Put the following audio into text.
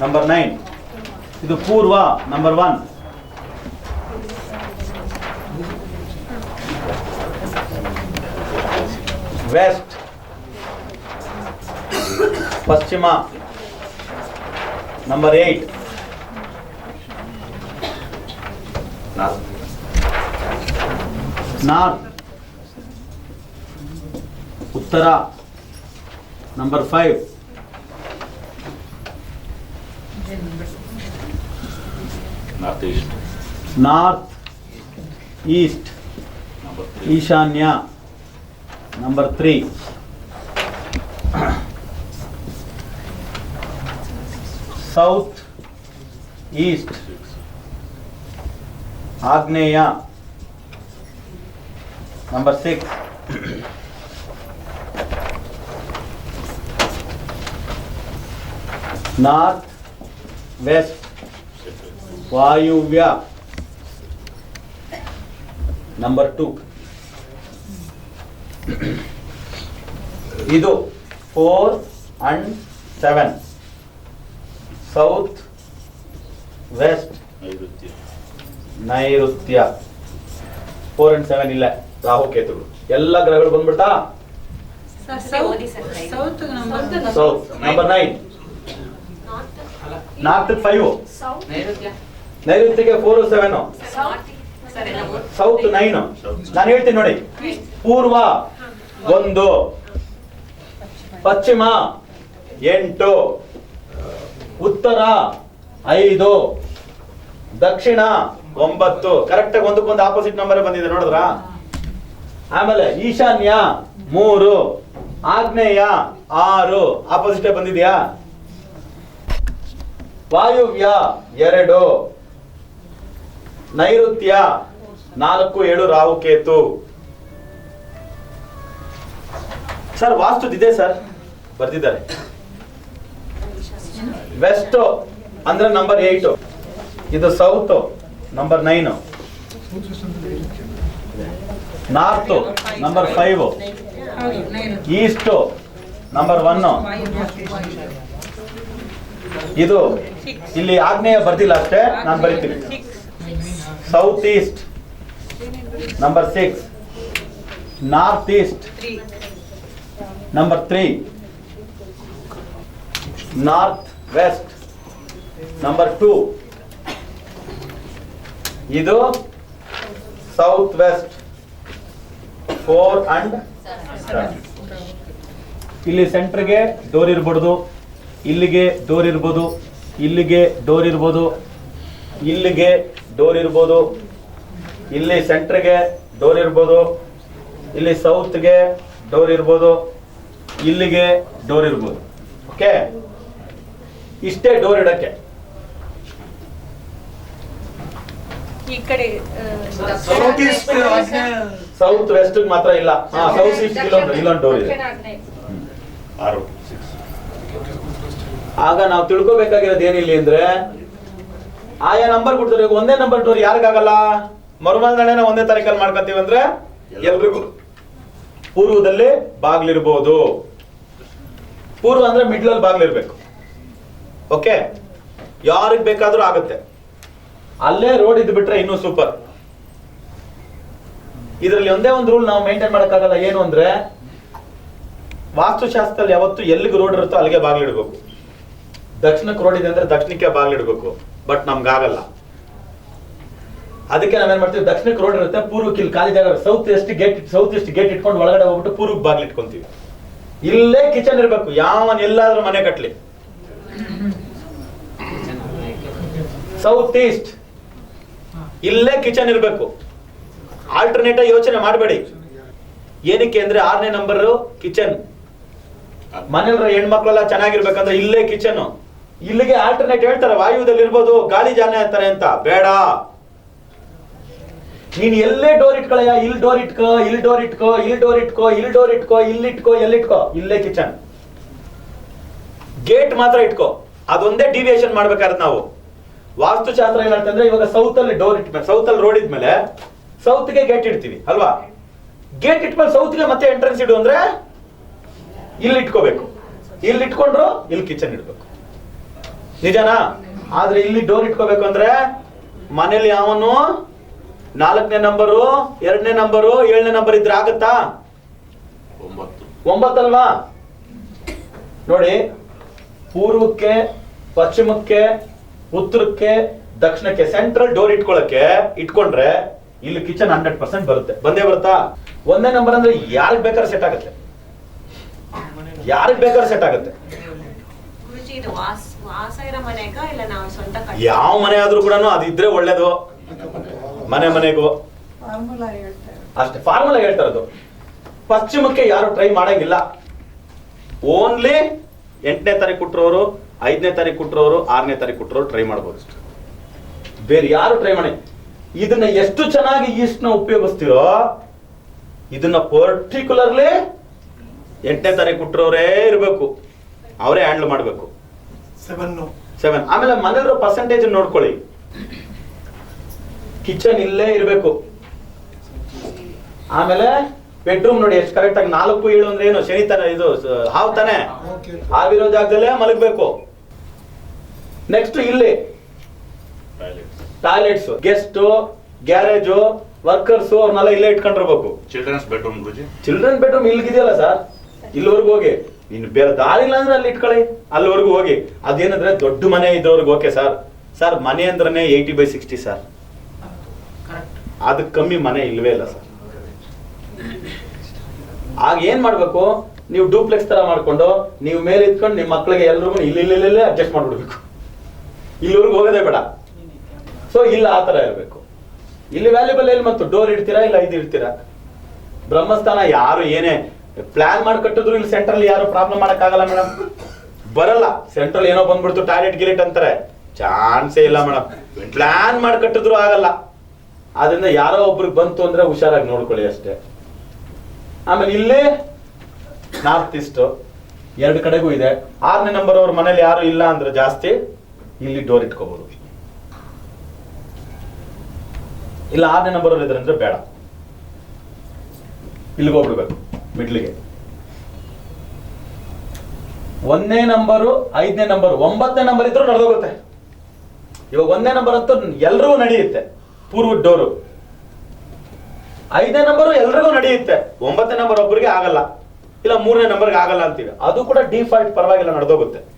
Number nine ಇದು ಪೂರ್ವ number one west ಪಶ್ಚಿಮ ನಂಬರ್ ಏಟ್ ನಾರ್ತ್ ಉತ್ತರ number five north east north east number ಈಶಾನ್ಯ ನಂಬರ್ ತ್ರೀ ಸೌತ್ ಈಸ್ಟ್ ಆಗ್ನೇಯ number six north west ವಾಯುವ್ಯ number two ಇದು four and seven south west ನೈಋತ್ಯ. ನೈಋತ್ಯ. ಫೋರ್ ಅಂಡ್ ಸೆವೆನ್ ಇಲ್ಲ. ರಾಹುಕೇತುಗಳು ಎಲ್ಲ ಗ್ರಹಗಳು ಬಂದ್ಬಿಡ್ತಾ? South number south number nine north five ನೈಋತ್ಯಕ್ಕೆ four seven south. Nine ನಾನು ಹೇಳ್ತೀನಿ ನೋಡಿ. ಪೂರ್ವ ಒಂದು ಪಶ್ಚಿಮ ಎಂಟು ಉತ್ತರ ಐದು ದಕ್ಷಿಣ ಒಂಬತ್ತು. ಕರೆಕ್ಟ್ ಆಗಿ ಒಂದಕ್ಕೊಂದು ಆಪೋಸಿಟ್ ನಂಬರ್ ಬಂದಿದೆ ನೋಡಿದ್ರಾ? ಆಮೇಲೆ ಈಶಾನ್ಯ ಮೂರು ಆಗ್ನೇಯ ಆರು. ಆಪೋಸಿಟ್ ಬಂದಿದ್ಯಾ? ವಾಯುವ್ಯ ಎರಡು ನೈಋತ್ಯ ನಾಲ್ಕು ಏಳು ರಾಹುಕೇತು. ಸರ್ ವಾಸ್ತು ಇದೆ ಸರ್ ಬರ್ತಿದ್ದಾರೆ ವೆಸ್ಟ್ ಅಂದ್ರೆ ನಂಬರ್ ಏಟ್ ಇದು south number nine north number five east number one ಇದು ಇಲ್ಲಿ ಆಗ್ನೇಯ ಬರ್ದಿಲ್ಲ ಅಷ್ಟೇ, ನಾನು ಬರಿತೀನಿ. South east number six north east number three north west number two ಇದು ಸೌತ್ ವೆಸ್ಟ್ ಫೋರ್ ಅಂಡ್ ಇಲ್ಲಿ ಸೆಂಟರ್ಗೆ ಡೋರ್ ಇರ್ಬೋದು ಇಲ್ಲಿಗೆ ಡೋರ್ ಇರ್ಬೋದು ಇಲ್ಲಿಗೆ ಡೋರ್ ಇರ್ಬೋದು ಇಲ್ಲಿಗೆ ಡೋರ್ ಇರ್ಬೋದು ಇಲ್ಲಿ ಸೆಂಟ್ರಿಗೆ ಡೋರ್ ಇರ್ಬೋದು ಇಲ್ಲಿ ಸೌತ್ಗೆ ಡೋರ್ ಇರ್ಬೋದು ಇಲ್ಲಿಗೆ ಡೋರ್ ಇರ್ಬೋದು ಓಕೆ? ಇಷ್ಟೇ ಡೋರ್ ಇಡಕ್ಕೆ ಈ ಕಡೆ ಸೌತ್ ವೆಸ್ಟ್ ಮಾತ್ರ ಇಲ್ಲ. ಹಾ ಸೌತ್ ಈಸ್ಟ್ ಇಲ್ಲೊಂದು ಇಲ್ಲೊಂದು ಡೋರ್ ಇದೆ. ಆರು. ಆಗ ನಾವು ತಿಳ್ಕೋಬೇಕಾಗಿರೋದು ಏನಿಲ್ಲ ಅಂದ್ರೆ, ಆಯಾ ನಂಬರ್ ಕೊಡ್ತಾರೆ. ಒಂದೇ ನಂಬರ್ ಡೋರ್ ಯಾರಿಗಾಗಲ್ಲ? ಮರುಮಲ್ದಣೆನ ಒಂದೇ ತಾರೀಕಲ್ಲಿ ಮಾಡ್ಕೊತೀವಿ ಅಂದ್ರೆ, ಎಲ್ರಿಗೂ ಪೂರ್ವದಲ್ಲಿ ಬಾಗ್ಲಿರ್ಬೋದು. ಪೂರ್ವ ಅಂದ್ರೆ ಮಿಡ್ಲ್ ಅಲ್ಲಿ ಬಾಗ್ಲಿರ್ಬೇಕು. ಓಕೆ ಯಾರಿಗ ಬೇಕಾದ್ರೂ ಆಗುತ್ತೆ. ಅಲ್ಲೇ ರೋಡ್ ಇದ್ ಬಿಟ್ರೆ ಇನ್ನೂ ಸೂಪರ್ ಇದರಲ್ಲಿ ಒಂದೇ ಒಂದು ರೂಲ್ ನಾವು ಮೇಂಟೈನ್ ಮಾಡಕ್ಕಾಗಲ್ಲ. ಏನು ಅಂದ್ರೆ, ವಾಸ್ತುಶಾಸ್ತ್ರದಲ್ಲಿ ಯಾವತ್ತು ಎಲ್ಲಿಗೆ ರೋಡ್ ಇರುತ್ತೋ ಅಲ್ಲಿಗೆ ಬಾಗಿಲಿಡ್ಬೇಕು. ದಕ್ಷಿಣಕ್ಕೆ ಇದೆ ಅಂದ್ರೆ ದಕ್ಷಿಣಕ್ಕೆ ಬಾಗಿಲಿಡ್ಬೇಕು ಬಟ್ ನಮ್ಗಾಗಲ್ಲ ಅದಕ್ಕೆ ನಾವೇನ್ ಮಾಡ್ತೀವಿ ದಕ್ಷಿಣಕ್ಕೆ ರೋಡ್ ಇರುತ್ತೆ, ಪೂರ್ವಕ್ಕೆ ಇಲ್ಲಿ ಖಾಲಿ ಜಾಗ ಸೌತ್ ಎಷ್ಟು ಗೇಟ್ ಸೌತ್ ಎಷ್ಟು ಗೇಟ್ ಇಟ್ಕೊಂಡು ಒಳಗಡೆ ಹೋಗ್ಬಿಟ್ಟು ಪೂರ್ವಕ್ಕೆ ಬಾಗಿಲು ಇಟ್ಕೊಂತೀವಿ. ಇಲ್ಲೇ ಕಿಚನ್ ಇರ್ಬೇಕು ಯಾವ ಎಲ್ಲಾದ್ರೂ ಮನೆ ಕಟ್ಲಿ. ಸೌತ್ ಈಸ್ಟ್ ಇಲ್ಲೇ ಕಿಚನ್ ಇರಬೇಕು. ಆಲ್ಟರ್ನೇಟ್ ಯೋಚನೆ ಮಾಡಬೇಡಿ. ಏನಕ್ಕೆ ಅಂದ್ರೆ ಆರನೇ ನಂಬರ್ ಕಿಚನ್ ಮನೆಯಲ್ಲ ಹೆಣ್ಮಕ್ಳೆಲ್ಲ ಚೆನ್ನಾಗಿರ್ಬೇಕಂದ್ರೆ ಇಲ್ಲೇ ಕಿಚನ್ ಇಲ್ಲಿಗೆ ಆಲ್ಟರ್ನೇಟ್ ಹೇಳ್ತಾರೆ ವಾಯುದಲ್ಲಿ ಇರ್ಬೋದು ಗಾಳಿ ಜಾನೆ ಅಂತಾರೆ ಅಂತ. ಬೇಡ. ನೀನ್ ಎಲ್ಲೇ ಡೋರ್ ಇಟ್ಕೊಳಯ್ಯ, ಇಲ್ಲಿ ಡೋರ್ ಇಟ್ಕೋ, ಇಲ್ಲಿ ಡೋರ್ ಇಟ್ಕೋ, ಇಲ್ಲಿ ಡೋರ್ ಇಟ್ಕೋ, ಇಲ್ಲಿ ಡೋರ್ ಇಟ್ಕೋ, ಇಲ್ಲಿ ಇಟ್ಕೋ, ಎಲ್ಲಿ ಇಟ್ಕೋ? ಇಲ್ಲೇ ಕಿಚನ್ ಗೇಟ್ ಮಾತ್ರ ಇಟ್ಕೋ. ಅದೊಂದೇ ಡಿವಿಯೇಷನ್ ಮಾಡ್ಬೇಕಾದ್ರೆ ನಾವು. ವಾಸ್ತುಶಾಸ್ತ್ರ ಏನಂತಂದ್ರೆ ಇವಾಗ ಸೌತ್ ಅಲ್ಲಿ ಡೋರ್ ಇಟ್ಮೇಲೆ ಸೌತ್ ಅಲ್ಲಿ ರೋಡ್ ಇದ್ಮೇಲೆ ಸೌತ್ಗೆ ಗೇಟ್ ಇಡ್ತೀವಿ, ಅಲ್ವಾ? ಗೇಟ್ ಇಟ್ಮೇಲೆ ಸೌತ್ಗೆ ಮತ್ತೆ ಎಂಟ್ರೆನ್ಸ್ ಇಡು ಅಂದ್ರೆ, ಇಲ್ಲಿ ಇಟ್ಕೋಬೇಕು. ಇಲ್ಲಿ ಇಟ್ಕೊಂಡ್ರು, ಇಲ್ಲಿ ಕಿಚನ್ ಇಡ್ಬೇಕು. ನಿಜನಾ? ಆದ್ರೆ ಇಲ್ಲಿ ಡೋರ್ ಇಟ್ಕೋಬೇಕು ಅಂದ್ರೆ ಮನೇಲಿ ಯಾವನು ನಾಲ್ಕನೇ ನಂಬರು ಎರಡನೇ ನಂಬರು ಏಳನೇ ನಂಬರ್ ಇದ್ರೆ ಆಗತ್ತಾ? ಒಂಬತ್ತು. ಒಂಬತ್ತಲ್ವಾ? ನೋಡಿ ಪೂರ್ವಕ್ಕೆ ಪಶ್ಚಿಮಕ್ಕೆ ಉತ್ತರಕ್ಕೆ ದಕ್ಷಿಣಕ್ಕೆ ಸೆಂಟ್ರಲ್ ಡೋರ್ ಇಟ್ಕೊಳಕ್ಕೆ ಇಟ್ಕೊಂಡ್ರೆ ಇಲ್ಲಿ ಕಿಚನ್ ಹಂಡ್ರೆಡ್ ಪರ್ಸೆಂಟ್ ಬರುತ್ತೆ. ಬಂದೇ ಬರುತ್ತಾ? ಒಂದೇ ನಂಬರ್ ಅಂದ್ರೆ ಯಾರಿಗ್ ಬೇಕಾದ್ರೆ ಸೆಟ್ ಆಗುತ್ತೆ. ಯಾರಿಗ್ ಬೇಕಾದ್ರೆ ಸೆಟ್ ಆಗುತ್ತೆ. ಯಾವ ಮನೆ ಆದ್ರೂ ಕೂಡ ಅದಿದ್ರೆ ಒಳ್ಳೇದು. ಮನೆ ಮನೆಗೂ. ಫಾರ್ಮುಲಾ ಹೇಳ್ತಾರೆ ಅಷ್ಟೇ ಫಾರ್ಮುಲಾ ಹೇಳ್ತಾ ಇರೋದು. ಪಶ್ಚಿಮಕ್ಕೆ ಯಾರು ಟ್ರೈ ಮಾಡಂಗಿಲ್ಲ. ಓನ್ಲಿ ಎಂಟನೇ ತಾರೀಕು ಕೊಟ್ಟರೋರು ಐದನೇ ತಾರೀಕು ಕೊಟ್ಟರೋರು ಆರನೇ ತಾರೀಕು ಕೊಟ್ಟರೋರು ಟ್ರೈ ಮಾಡ್ಬೋದು ಅಷ್ಟೇ. ಬೇರೆ ಯಾರು ಟ್ರೈ ಮಾಡಿ? ಇದನ್ನ ಎಷ್ಟು ಚೆನ್ನಾಗಿ ಈಸ್ಟ್ನ ಉಪಯೋಗಿಸ್ತಿರೋ ಇದನ್ನ ಪರ್ಟಿಕ್ಯುಲರ್ಲಿ ಎಂಟನೇ ತಾರೀಕು ಕೊಟ್ಟರೋರೇ ಇರಬೇಕು. ಅವರೇ ಹ್ಯಾಂಡಲ್ ಮಾಡಬೇಕು. ಸೆವೆನ್ ಆಮೇಲೆ ಮನೆಯಲ್ಲಿರೋ ಪರ್ಸೆಂಟೇಜ್ ನೋಡ್ಕೊಳ್ಳಿ. ಕಿಚನ್ ಇಲ್ಲೇ ಇರಬೇಕು. ಆಮೇಲೆ ಬೆಡ್ರೂಮ್ ನೋಡಿ ಎಷ್ಟು ಕರೆಕ್ಟ್ ಆಗಿ ನಾಲ್ಕು ಏಳು ಅಂದ್ರೆ ಏನು? ಶನಿ ತಾನೆ ಇದು ಹಾವು ತಾನೆ? ಹಾವಿರೋ ಜಾಗದಲ್ಲೇ ಮಲಗಬೇಕು. ನೆಕ್ಸ್ಟ್ ಇಲ್ಲಿ. ಟಾಯ್ಲೆಟ್ಸ್ ಗೆಸ್ಟ್ ಗ್ಯಾರೇಜು ವರ್ಕರ್ಸ್ ಅವ್ರನ್ನೆಲ್ಲ ಇಲ್ಲೇ ಇಟ್ಕೊಂಡಿರ್ಬೇಕು. ಚಿಲ್ಡ್ರನ್ಸ್ ಬೆಡ್ರೂಮ್ ಚಿಲ್ಡ್ರನ್ ಬೆಡ್ರೂಮ್ ಇಲ್ಲಿಗಿದೆಯಲ್ಲ ಸರ್ ಇಲ್ಲಿವರೆಗೂ ಹೋಗಿ. ಇನ್ನು ಬೇರೆ ದಾರಿ ಇಲ್ಲ ಅಂದ್ರೆ ಅಲ್ಲಿ ಇಟ್ಕೊಳ್ಳಿ ಅಲ್ಲಿವರೆಗೂ ಹೋಗಿ. ಅದೇನಂದ್ರೆ ದೊಡ್ಡ ಮನೆ ಇದ್ದವ್ರಿಗೆ ಓಕೆ ಸರ್. ಸರ್ ಮನೆ ಅಂದ್ರೆ ಏಯ್ಟಿ ಬೈ ಸಿಕ್ಸ್ಟಿ ಸರ್. ಅದಕ್ಕೆ ಕಮ್ಮಿ ಮನೆ ಇಲ್ವೇ ಇಲ್ಲ ಸರ್. ಆಗ ಏನ್ ಮಾಡ್ಬೇಕು? ನೀವು ಡೂಪ್ಲೆಕ್ಸ್ ತರ ಮಾಡ್ಕೊಂಡು ನೀವು ಮೇಲೆ ಇತ್ಕೊಂಡು ನಿಮ್ಮ ಮಕ್ಕಳಿಗೆ ಎಲ್ರಿಗೂ ಇಲ್ಲಿ ಇಲ್ಲಿ ಇಲ್ಲೇ ಅಡ್ಜಸ್ಟ್ ಮಾಡ್ಬಿಡ್ಬೇಕು. ಇಲ್ಲಿವರೆಗೂ ಹೋಗೋದೇ ಬೇಡ. ಸೊ ಇಲ್ಲ ಆ ತರ ಇರಬೇಕು. ಇಲ್ಲಿ ವ್ಯಾಲ್ಯೂಬಲ್ ಎಲ್ಲಿ ಮತ್ತು? ಡೋರ್ ಇಡ್ತೀರಾ ಇಲ್ಲ ಇದು ಇಡ್ತೀರಾ? ಬ್ರಹ್ಮಸ್ಥಾನ ಯಾರು ಏನೇ ಪ್ಲಾನ್ ಮಾಡಿ ಕಟ್ಟಿದ್ರು ಇಲ್ಲಿ ಸೆಂಟ್ರಲ್ ಯಾರು ಪ್ರಾಬ್ಲಮ್ ಆಗಲ್ಲ ಮೇಡಮ್ ಬರಲ್ಲ. ಸೆಂಟ್ರಲ್ ಏನೋ ಬಂದ್ಬಿಡ್ತು ಟಾಯ್ಲೆಟ್ ಗಿಲೆಟ್ ಅಂತಾರೆ. ಚಾನ್ಸೇ ಇಲ್ಲ ಮೇಡಮ್ ಪ್ಲಾನ್ ಮಾಡಿ ಕಟ್ಟಿದ್ರು ಆಗಲ್ಲ. ಆದ್ರಿಂದ ಯಾರೋ ಒಬ್ರಿಗೆ ಬಂತು ಅಂದ್ರೆ ಹುಷಾರಾಗಿ ನೋಡ್ಕೊಳ್ಳಿ ಅಷ್ಟೇ. ಆಮೇಲೆ ಇಲ್ಲಿ ನಾರ್ತ್ ಈಸ್ಟ್ ಎರಡು ಕಡೆಗೂ ಇದೆ. ಆರನೇ ನಂಬರ್ ಅವ್ರ ಮನೇಲಿ ಯಾರು ಇಲ್ಲ ಅಂದ್ರೆ ಜಾಸ್ತಿ ಇಲ್ಲಿ ಡೋರ್ ಇಟ್ಕೋಬಹುದು ಇಲ್ಲ, ಆರನೇ ನಂಬರ್ ಅವ್ರು ಇದ್ರೆ ಬೇಡ. ಇಲ್ಲಿಗೆ ಹೋಗ್ಬಿಡ್ಬೇಕು. ಮಿಡ್ಲಿಗೆ. ಒಂದನೇ ನಂಬರು, ಐದನೇ ನಂಬರ್, ಒಂಬತ್ತನೇ ನಂಬರ್ ಇದ್ರೂ ನಡೆದೋಗುತ್ತೆ. ಇವಾಗ ಒಂದನೇ ನಂಬರ್ ಅಂತೂ ಎಲ್ರಿಗೂ ನಡೆಯುತ್ತೆ. ಪೂರ್ವ ಡೋರು. ಐದನೇ ನಂಬರು ಎಲ್ರಿಗೂ ನಡೆಯುತ್ತೆ. ಒಂಬತ್ತನೇ ನಂಬರ್ ಒಬ್ಬರಿಗೆ ಆಗಲ್ಲ. ಇಲ್ಲ ಮೂರನೇ ನಂಬರ್ಗೆ ಆಗಲ್ಲ ಅಂತೀವಿ. ಅದು ಕೂಡ ಡಿಫಾಲ್ಟ್ ಪರವಾಗಿಲ್ಲ, ನಡೆದೋಗುತ್ತೆ.